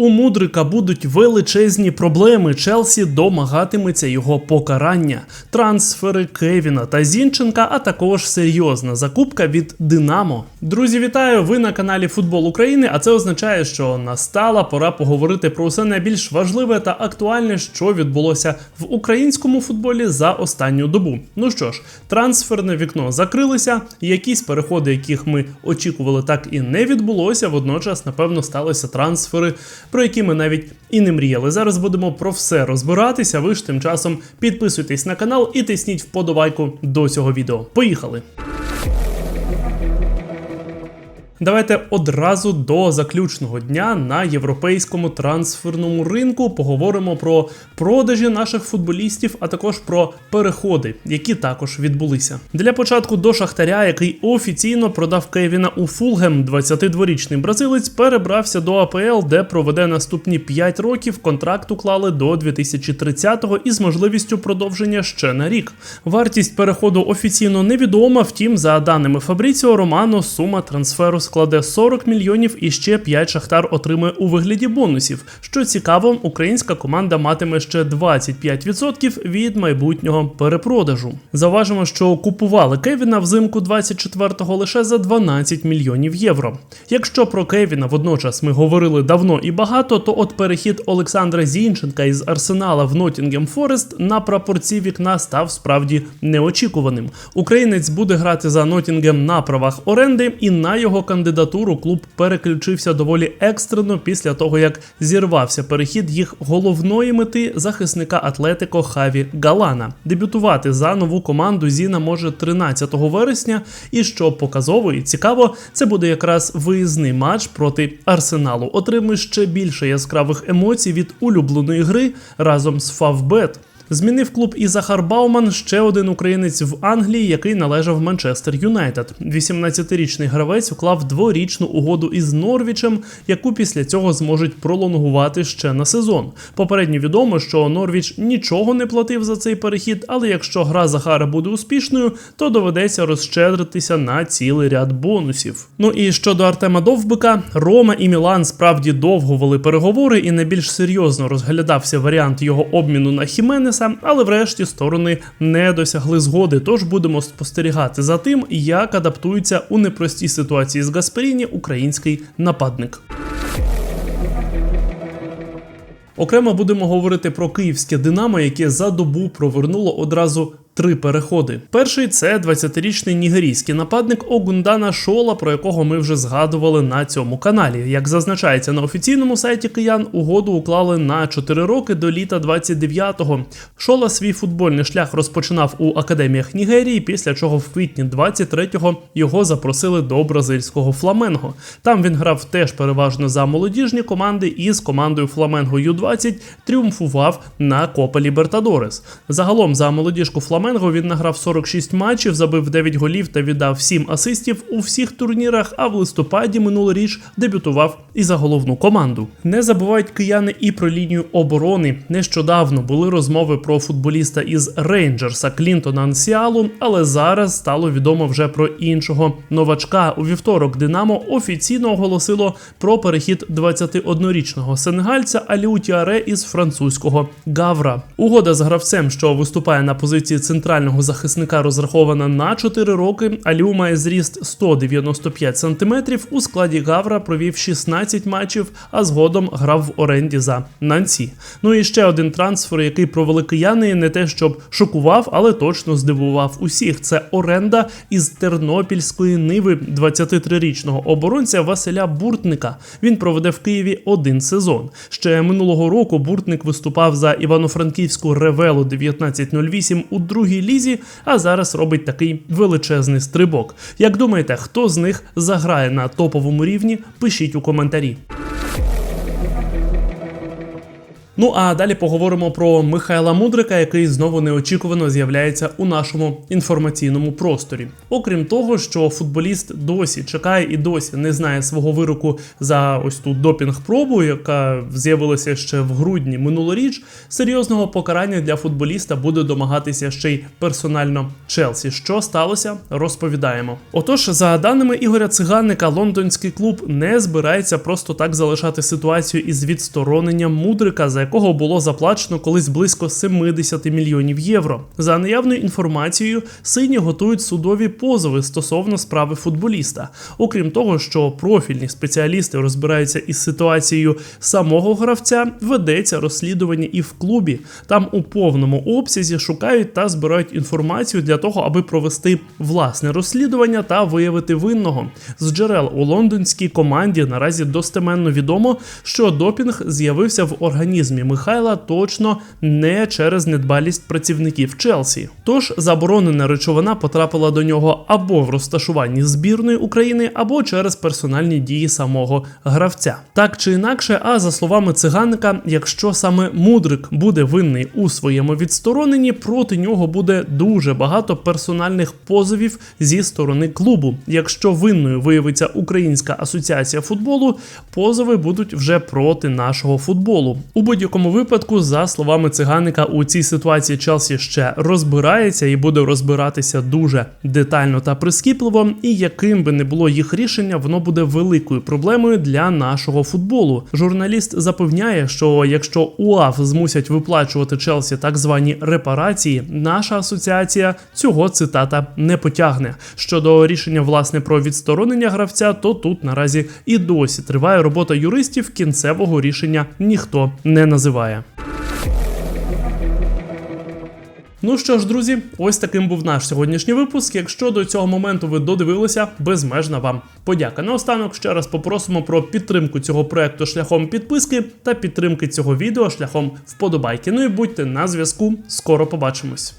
У Мудрика будуть величезні проблеми. Челсі домагатиметься його покарання, трансфери Кевіна та Зінченка, а також серйозна закупка від Динамо. Друзі, вітаю! Ви на каналі Футбол України. А це означає, що настала пора поговорити про все найбільш важливе та актуальне, що відбулося в українському футболі за останню добу. Ну що ж, трансферне вікно закрилося. Якісь переходи, яких ми очікували, так і не відбулося. Водночас, напевно, сталися трансфери про які ми навіть і не мріяли. Зараз будемо про все розбиратися. Ви ж тим часом підписуйтесь на канал і тисніть вподобайку до цього відео. Поїхали! Давайте одразу до заключного дня на європейському трансферному ринку поговоримо про продажі наших футболістів, а також про переходи, які також відбулися. Для початку до Шахтаря, який офіційно продав Кевіна у Фулгем, 22-річний бразилець перебрався до АПЛ, де проведе наступні 5 років. Контракт уклали до 2030-го із можливістю продовження ще на рік. Вартість переходу офіційно невідома. Втім, за даними Фабріціо Романо, сума трансферу складе 40 мільйонів і ще 5 шахтар отримає у вигляді бонусів. Що цікаво, українська команда матиме ще 25% від майбутнього перепродажу. Заважимо, що купували Кевіна взимку 24-го лише за 12 мільйонів євро. Якщо про Кевіна водночас ми говорили давно і багато, то от перехід Олександра Зінченка із Арсенала в Ноттінгем Форест на прапорці вікна став справді неочікуваним. Українець буде грати за Ноттінгем на правах оренди, і на його кандидатуру клуб переключився доволі екстрено після того, як зірвався перехід їх головної мети захисника Атлетико Хаві Галана. Дебютувати за нову команду Зіна може 13 вересня. І що показово і цікаво, це буде якраз виїзний матч проти Арсеналу. Отримує ще більше яскравих емоцій від улюбленої гри разом з Фавбет. Змінив клуб і Захар Бауман, ще один українець в Англії, який належав Манчестер Юнайтед. 18-річний гравець уклав дворічну угоду із Норвічем, яку після цього зможуть пролонгувати ще на сезон. Попередньо відомо, що Норвіч нічого не платив за цей перехід, але якщо гра Захара буде успішною, то доведеться розщедритися на цілий ряд бонусів. Ну і щодо Артема Довбика, Рома і Мілан справді довго вели переговори, і найбільш серйозно розглядався варіант його обміну на Хіменеса, але врешті сторони не досягли згоди. Тож будемо спостерігати за тим, як адаптується у непростій ситуації з Гасперіні український нападник. Окремо будемо говорити про київське Динамо, яке за добу провернуло одразу три переходи. Перший це 20-річний нігерійський нападник Огундана Шола, про якого ми вже згадували на цьому каналі. Як зазначається на офіційному сайті киян, угоду уклали на 4 роки до літа 29-го. Шола свій футбольний шлях розпочинав у академіях Нігерії, після чого в квітні 23-го його запросили до бразильського Фламенго. Там він грав теж переважно за молодіжні команди і з командою Фламенго Ю-20 тріумфував на Копа Лібертадорес. Загалом за молодіжку Фламенго Фламенго він награв 46 матчів, забив 9 голів та віддав 7 асистів у всіх турнірах. А в листопаді минулоріч дебютував і за головну команду. Не забувають кияни і про лінію оборони. Нещодавно були розмови про футболіста із Рейнджерса Клінтона Ансіалу, але зараз стало відомо вже про іншого новачка. У вівторок Динамо офіційно оголосило про перехід 21-річного сенегальця Аліу Тіаре із французького Гавра. Угода з гравцем, що виступає на позиції центрального центрального захисника розрахована на 4 роки. Аліу має зріст 195 см. У складі Гавра провів 16 матчів, а згодом грав в оренді за Нанці. Ну і ще один трансфер, який провели кияни, не те, щоб шокував, але точно здивував усіх. Це оренда із Тернопільської ниви 23-річного оборонця Василя Буртника. Він проведе в Києві один сезон. Ще минулого року Буртник виступав за Івано-Франківську Ревелу 1908 у другій другій лізі, а зараз робить такий величезний стрибок. Як думаєте, хто з них заграє на топовому рівні? Пишіть у коментарі. Ну а далі поговоримо про Михайла Мудрика, який знову неочікувано з'являється у нашому інформаційному просторі. Окрім того, що футболіст досі чекає і досі не знає свого вироку за ось ту допінг-пробу, яка з'явилася ще в грудні минулоріч. Серйозного покарання для футболіста буде домагатися ще й персонально Челсі. Що сталося, розповідаємо. Отож, за даними Ігоря Циганника, лондонський клуб не збирається просто так залишати ситуацію із відстороненням мудрика, за якого було заплачено колись близько 70 мільйонів євро. За наявною інформацією, сині готують судові позови стосовно справи футболіста. Окрім того, що профільні спеціалісти розбираються із ситуацією самого гравця, ведеться розслідування і в клубі. Там у повному обсязі шукають та збирають інформацію для того, аби провести власне розслідування та виявити винного. З джерел у лондонській команді наразі достеменно відомо, що допінг з'явився в організмі Михайла точно не через недбалість працівників Челсі. Тож заборонена речовина потрапила до нього або в розташуванні збірної України, або через персональні дії самого гравця. Так чи інакше, а за словами циганника, якщо саме мудрик буде винний у своєму відстороненні, проти нього буде дуже багато персональних позовів зі сторони клубу. Якщо винною виявиться Українська асоціація футболу, позови будуть вже проти нашого футболу. У будь-якому випадку, за словами циганника, у цій ситуації Челсі ще розбирається і буде розбиратися дуже детально та прискіпливо. І яким би не було їх рішення, воно буде великою проблемою для нашого футболу. Журналіст запевняє, що якщо УАФ змусять виплачувати Челсі так звані репарації, наша асоціація цього цитата не потягне. Щодо рішення власне про відсторонення гравця, то тут наразі і досі триває робота юристів. Кінцевого рішення ніхто не називає. Ну що ж, друзі, ось таким був наш сьогоднішній випуск. Якщо до цього моменту ви додивилися, безмежна вам подяка. Наостанок ще раз попросимо про підтримку цього проекту шляхом підписки та підтримки цього відео шляхом вподобайки. Ну і будьте на зв'язку. Скоро побачимось.